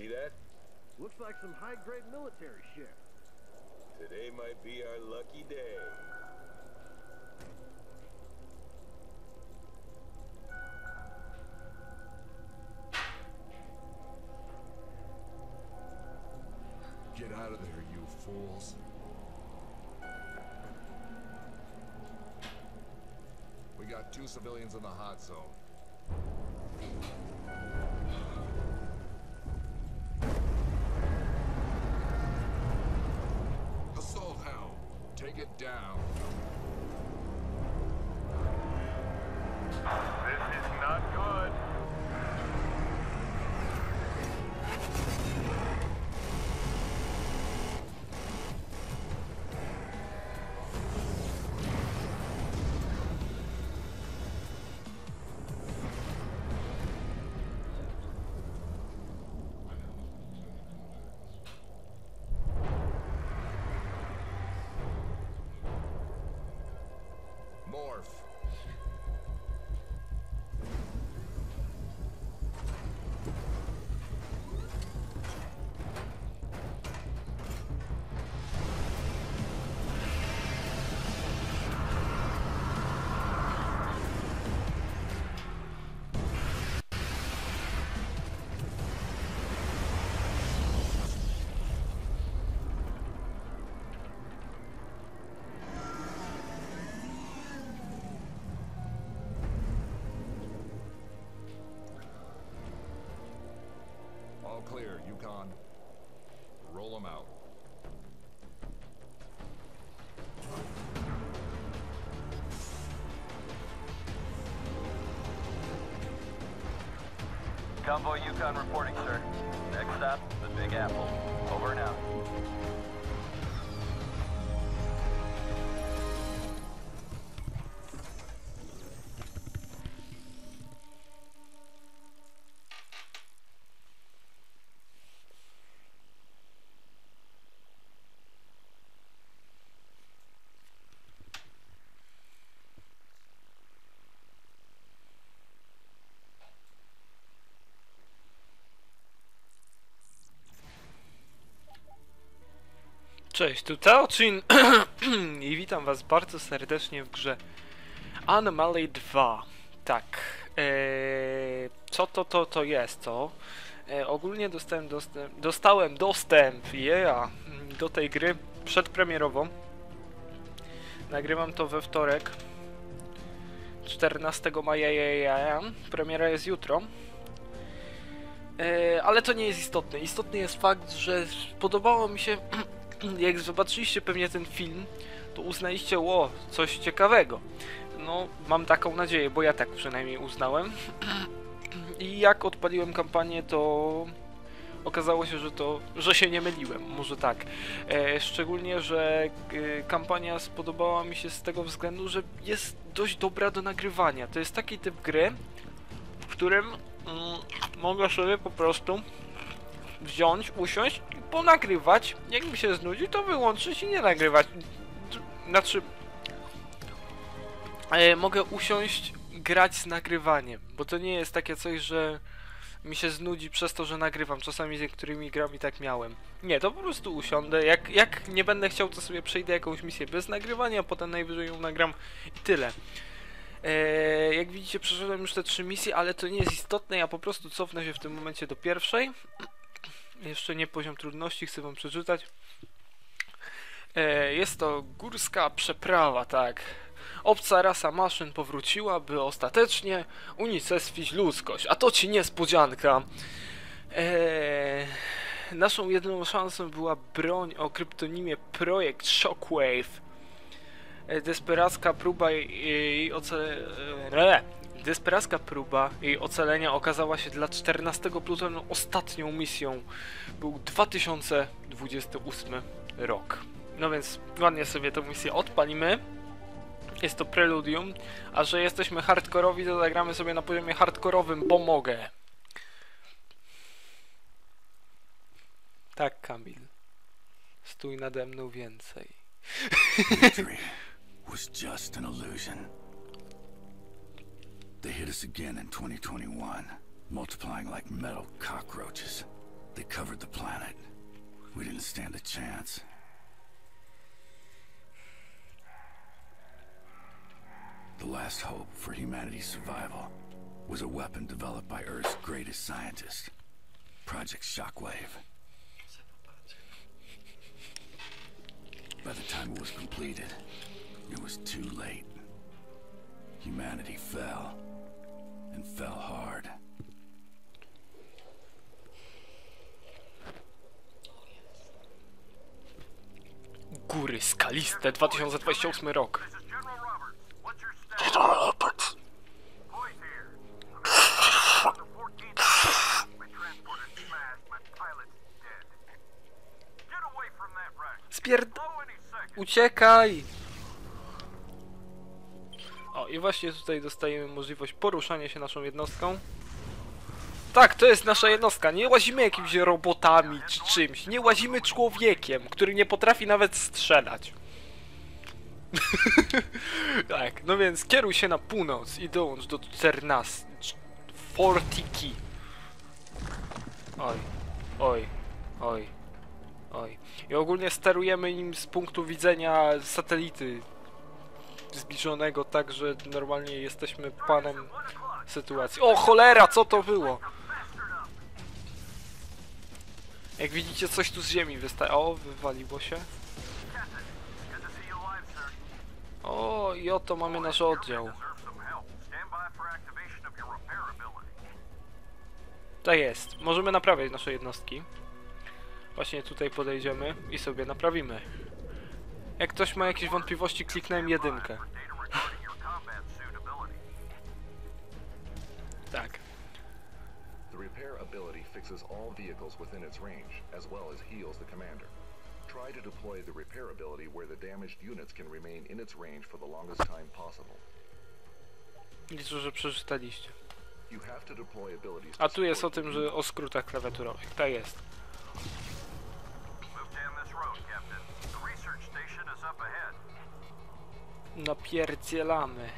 See that? Looks like some high-grade military shit. Today might be our lucky day. Get out of there, you fools. We got two civilians in the hot zone. It down. This is not good. Yukon. Roll them out. Convoy Yukon reporting, sir. Next stop, the Big Apple. Over and Cześć, tu Teochin i witam was bardzo serdecznie w grze Anomaly 2. Tak, eee, co to to to jest to? E, ogólnie dostałem dostęp, dostałem dostęp yeah, do tej gry przedpremierową. Nagrywam to we wtorek 14 maja, ja, ja, ja. premiera jest jutro. E, ale to nie jest istotne. Istotny jest fakt, że podobało mi się jak zobaczyliście pewnie ten film, to uznaliście, ło, coś ciekawego. No, mam taką nadzieję, bo ja tak przynajmniej uznałem. I jak odpaliłem kampanię, to okazało się, że to, że się nie myliłem, może tak. E, szczególnie, że e, kampania spodobała mi się z tego względu, że jest dość dobra do nagrywania. To jest taki typ gry, w którym mm, mogę sobie po prostu wziąć, usiąść ponagrywać. Jak mi się znudzi, to wyłączyć i nie nagrywać. Znaczy, e, mogę usiąść, grać z nagrywaniem, bo to nie jest takie coś, że mi się znudzi przez to, że nagrywam. Czasami z niektórymi grami tak miałem. Nie, to po prostu usiądę. Jak, jak nie będę chciał, to sobie przejdę jakąś misję bez nagrywania, potem najwyżej ją nagram i tyle. Eee, jak widzicie, przeszedłem już te trzy misje, ale to nie jest istotne. Ja po prostu cofnę się w tym momencie do pierwszej. Jeszcze nie poziom trudności, chcę wam przeczytać. Eee, jest to górska przeprawa, tak. Obca rasa maszyn powróciła, by ostatecznie unicestwić ludzkość. A to ci niespodzianka. Eee, naszą jedyną szansą była broń o kryptonimie Projekt Shockwave. E, Desperacka próba jej- jej ocalenia. Desperacka próba jej ocalenia okazała się dla 14 plutonu ostatnią misją. Był 2028 rok. No więc ładnie sobie tę misję odpalimy. Jest to preludium, a że jesteśmy hardkorowi, to zagramy sobie na poziomie hardkorowym, bo mogę. Tak, Kamil. Stój nade mną więcej. Was just an illusion. They hit us again in 2021, multiplying like metal cockroaches. They covered the planet. We didn't stand a chance. The last hope for humanity's survival was a weapon developed by Earth's greatest scientist, Project Shockwave. By the time it was completed, it was too late. Humanity fell, and fell hard. Góry skaliste, 2028 rok. This is General Roberts. What's your status? Roberts. Boys here. The 14th. My transport is smashed. My pilot's dead. Get away from that wreck. Spierd... Uciekaj! I właśnie tutaj dostajemy możliwość poruszania się naszą jednostką. Tak, to jest nasza jednostka. Nie łazimy jakimiś robotami czy czymś. Nie łazimy człowiekiem, który nie potrafi nawet strzelać. tak, no więc kieruj się na północ i dołącz do 14. Fortiki. Oj, oj, oj, oj. I ogólnie sterujemy nim z punktu widzenia satelity zbliżonego, tak że normalnie jesteśmy panem sytuacji. O cholera, co to było? Jak widzicie, coś tu z ziemi wystaje. O, wywaliło się. O, i oto mamy nasz oddział. Tak jest. Możemy naprawiać nasze jednostki. Właśnie tutaj podejdziemy i sobie naprawimy. Jak ktoś ma jakieś wątpliwości, kliknąłem jedynkę. Tak. The repair ability fixes all vehicles within its range, as well as heals the commander. Try to deploy the repair ability where the damaged units can remain in its range for the longest time possible. Liczę, że przeczytaliście. You have to deploy abilities A tu jest o tym, że o skrótach klawiaturowych. Tak jest. Move down this road, Captain. Napierdzielamy.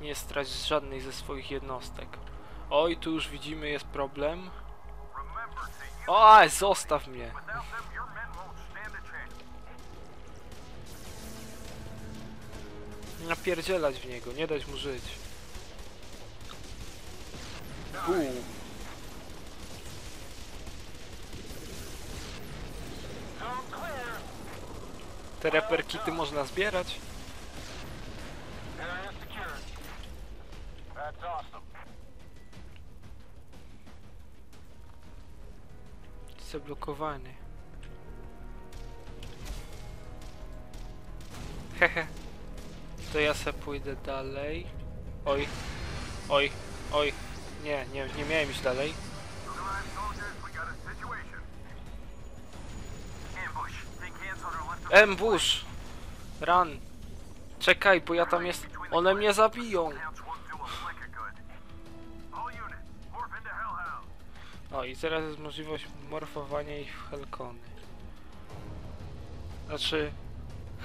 Nie strać żadnej ze swoich jednostek. Oj, tu już widzimy, jest problem. Remember to use O, zostaw mnie. Napierdzielać w niego, nie dać mu żyć. Bum. Te reperkity można zbierać. Zablokowany. Hehe. To ja se pójdę dalej. Oj. Oj. Oj. Nie, nie, nie miałem iść dalej. Ambush! Run! Czekaj, bo ja tam jest... One mnie zabiją! O, i teraz jest możliwość morfowania ich w Helkony. Znaczy...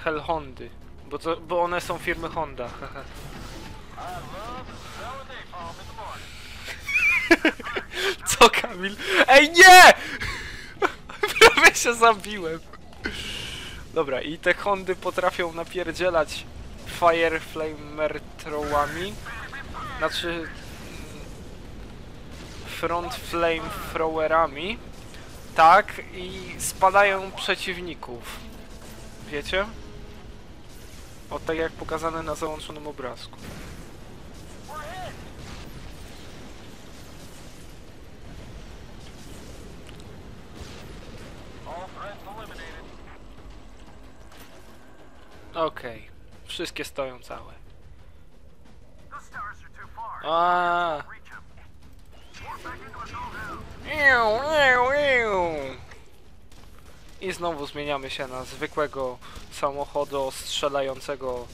Hellhondy. Bo, to, bo one są firmy Honda. Co, Kamil? Ej, nie! Prawie się zabiłem. Dobra, i te Hondy potrafią napierdzielać Fire Flamethrowami. Znaczy... mm, Front Flame Throwerami. Tak, i spadają przeciwników. Wiecie? O tak jak pokazane na załączonym obrazku. Okej. Wszystkie stoją całe. A. I znowu zmieniamy się na zwykłego samochodu strzelającego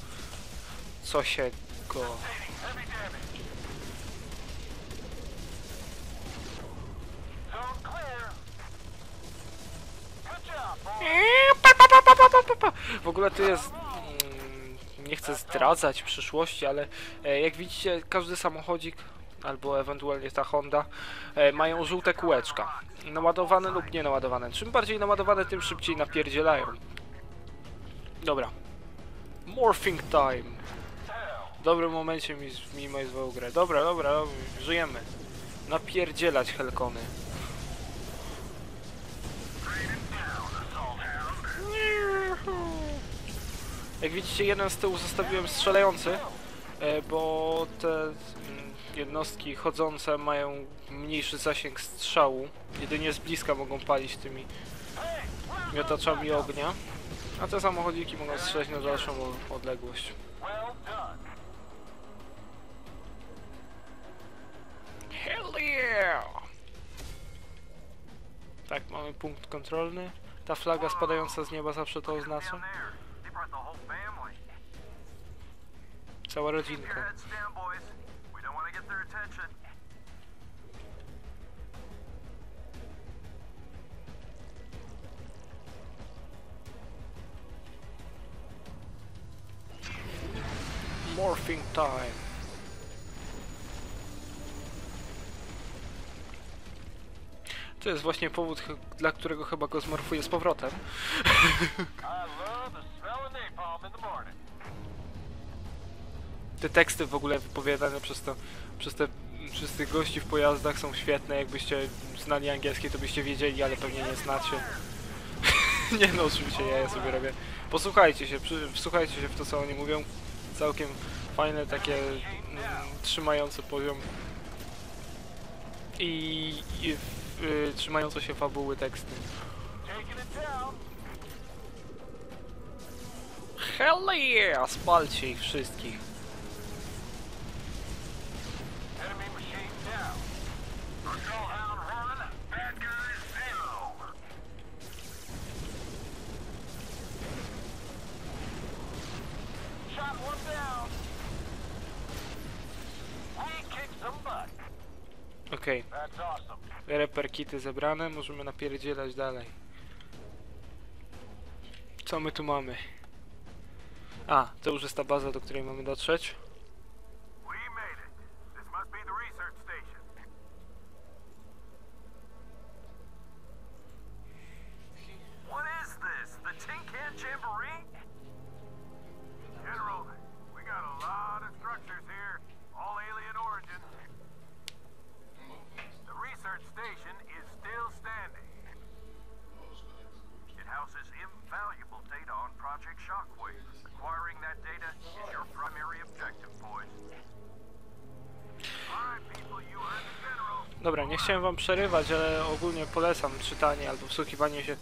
pa, pa, pa. W ogóle tu jest. Nie chcę zdradzać przyszłości, ale e, jak widzicie, każdy samochodzik albo ewentualnie ta Honda e, mają żółte kółeczka. Naładowane lub nie naładowane. Czym bardziej naładowane, tym szybciej napierdzielają. Dobra. Morphing time. W dobrym momencie mi zminimalizował grę. Dobra, dobra, dobra, żyjemy. Napierdzielać Helkony. Jak widzicie, jeden z tyłu zostawiłem strzelający, e, bo te mm, jednostki chodzące mają mniejszy zasięg strzału. Jedynie z bliska mogą palić tymi miotaczami ognia, a te samochodziki mogą strzelać na dalszą odległość. Hell yeah! Tak, mamy punkt kontrolny. Ta flaga spadająca z nieba zawsze to oznacza. Cała rodzinka. attention. Morphing time. To jest właśnie powód, dla którego chyba go zmorfuję z powrotem. Te teksty w ogóle wypowiadane przez to, przez te, przez tych gości w pojazdach są świetne. Jakbyście znali angielski, to byście wiedzieli, ale pewnie nie znacie. nie no, oczywiście ja je sobie robię. Posłuchajcie się, przy, wsłuchajcie się w to, co oni mówią. Całkiem fajne, takie mm, trzymające poziom i, i y, trzymające się fabuły teksty. Hell yeah! Spalcie ich wszystkich. Okej. Awesome. Reperkity zebrane, możemy napierdzielać dalej. Co my tu mamy? A, to już jest ta baza, do której mamy dotrzeć. Dobra, nie chciałem wam przerywać, ale ogólnie polecam czytanie albo wsłuchiwanie się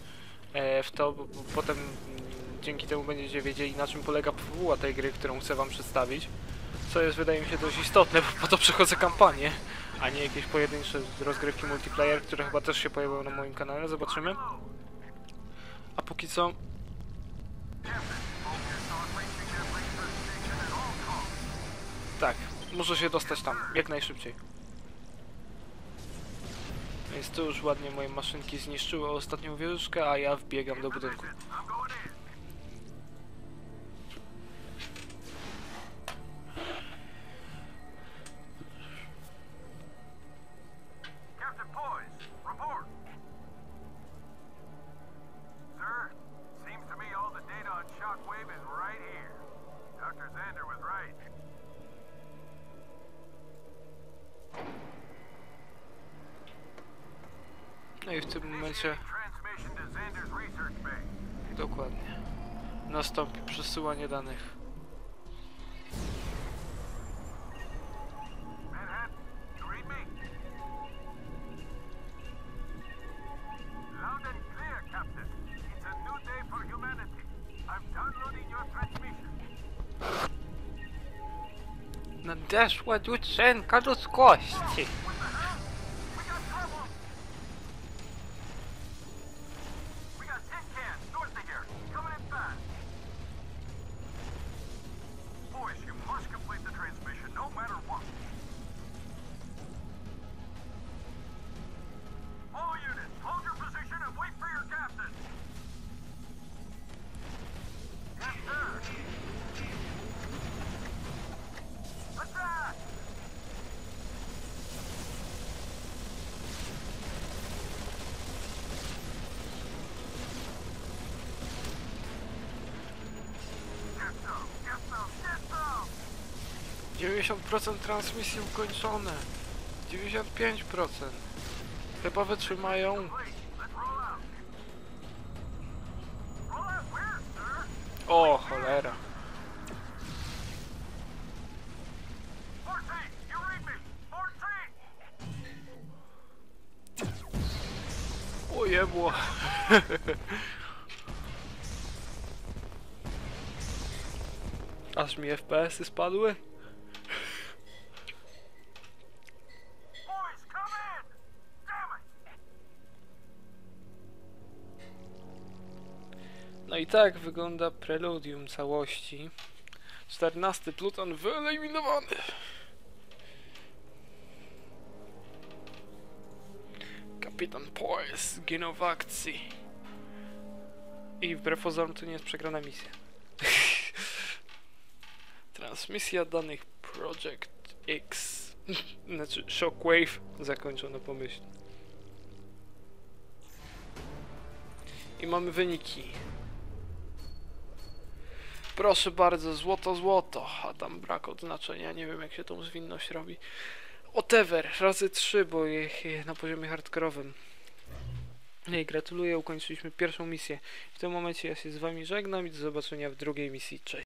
e, w to, bo, potem mm, dzięki temu będziecie wiedzieli na czym polega fabuła tej gry, którą chcę wam przedstawić. Co jest wydaje mi się dość istotne, bo po to przechodzę kampanię, a nie jakieś pojedyncze rozgrywki multiplayer, które chyba też się pojawią na moim kanale, zobaczymy. A póki co. Tak, muszę się dostać tam, jak najszybciej. Więc tu już ładnie moje maszynki zniszczyły ostatnią wieżyczkę, a ja wbiegam do budynku. I w tym momencie dokładnie nastąpi przesyłanie danych. Manhattan, you read 90% transmisji ukończone. 95%. Chyba wytrzymają. O, cholera. Fourteen, you read me? Fourteen! O jebło. Aż mi FPS-y spadły. I tak wygląda preludium całości. 14 pluton wyeliminowany. Kapitan Poe zginął w akcji. I wbrew pozorom to nie jest przegrana misja. Transmisja danych Project X. znaczy Shockwave zakończono pomyślnie. I mamy wyniki. Proszę bardzo, złoto, złoto. A tam brak odznaczenia, nie wiem jak się tą zwinność robi. Whatever, razy 3, bo je- je na poziomie hardkorowym. I gratuluję, ukończyliśmy pierwszą misję. W tym momencie ja się z wami żegnam i do zobaczenia w drugiej misji. Cześć.